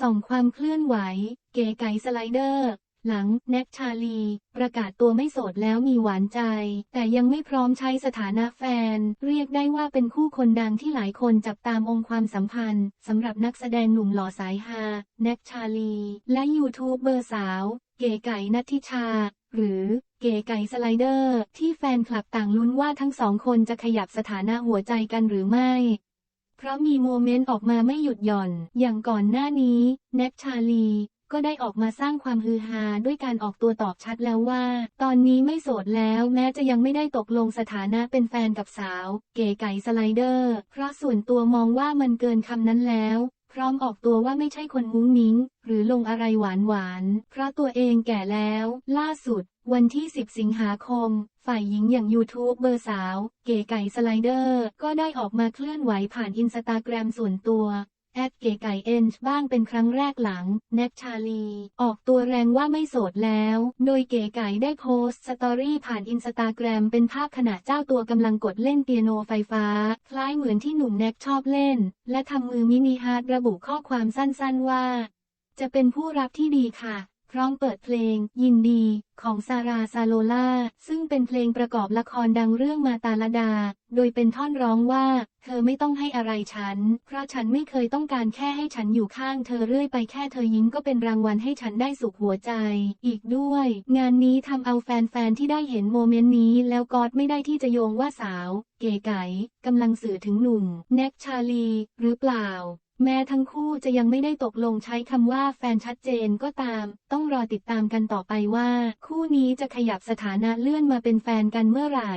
ส่องความเคลื่อนไหว เก๋ไก๋สไลเดอร์ หลัง แน็กชาลี ประกาศตัวไม่โสดแล้วมีหวานใจ แต่ยังไม่พร้อมใช้สถานะแฟน เรียกได้ว่าเป็นคู่คนดังที่หลายคนจับตามองความสัมพันธ์สำหรับนักแสดงหนุ่มหล่อสายฮา แน็กชาลี และยูทูบเบอร์สาว เก๋ไก่นัทธิชา หรือเก๋ไก่สไลเดอร์ ที่แฟนคลับต่างลุ้นว่าทั้งสองคนจะขยับสถานะหัวใจกันหรือไม่ เพราะมีโมเมนต์ออกมาไม่หยุดหย่อน อย่างก่อนหน้านี้แน็กชาลี ก็ได้ออกมาสร้างความฮือฮาด้วยการออกตัวตอบชัดแล้วว่า ตอนนี้ไม่โสดแล้วแม้จะยังไม่ได้ตกลงสถานะเป็นแฟนกับสาว เก๋ไก่สไลเดอร์ เพราะส่วนตัวมองว่ามันเกินคำนั้นแล้วพร้อมออกตัวว่าไม่ใช่คนมุ้งมิ้ง หรือลงอะไรหวานหวานๆเพราะตัวเองแก่แล้ว ล่าสุด วันที่ 10 สิงหาคม ฝ่ายหญิงอย่างยูทูบเบอร์สาว เก๋ไก่สไลเดอร์ ก็ได้ออกมาเคลื่อนไหวผ่านอินสตาแกรมส่วนตัวแอดเก๋ไก่เอ็นบ้างเป็นครั้งแรกหลัง แน็กชาลี ออกตัวแรงว่าไม่โสดแล้ว โดยเก๋ไก่ได้โพสต์สตอรี่ผ่านอินสตาแกรมเป็นภาพขณะเจ้าตัวกำลังกดเล่นเปียโนไฟฟ้า คล้ายเหมือนที่หนุ่มแน็กชอบเล่น และทำมือมินิฮาร์ดระบุข้อความสั้นๆว่า จะเป็นผู้รับที่ดีค่ะ พร้อมเปิดเพลง ยินดี ของซาราซาโลล่า ซึ่งเป็นเพลงประกอบละครดังเรื่องมาตาลดา โดยเป็นท่อนร้องว่า เธอไม่ต้องให้อะไรฉัน เพราะฉันไม่เคยต้องการแค่ให้ฉันอยู่ข้างเธอเรื่อยไปแค่เธอยิ้มก็เป็นรางวัลให้ฉันได้สุขหัวใจ อีกด้วย งานนี้ทำเอาแฟนๆที่ได้เห็นโมเมนต์นี้ แล้วกอดไม่ได้ที่จะโยงว่าสาว เก๋ไก๋กำลังสื่อถึงหนุ่มแน็กชาลี หรือเปล่า แม้ทั้งคู่จะยังไม่ได้ตกลงใช้คำว่าแฟนชัดเจนก็ตาม ต้องรอติดตามกันต่อไปว่า คู่นี้จะขยับสถานะเลื่อนมาเป็นแฟนกันเมื่อไหร่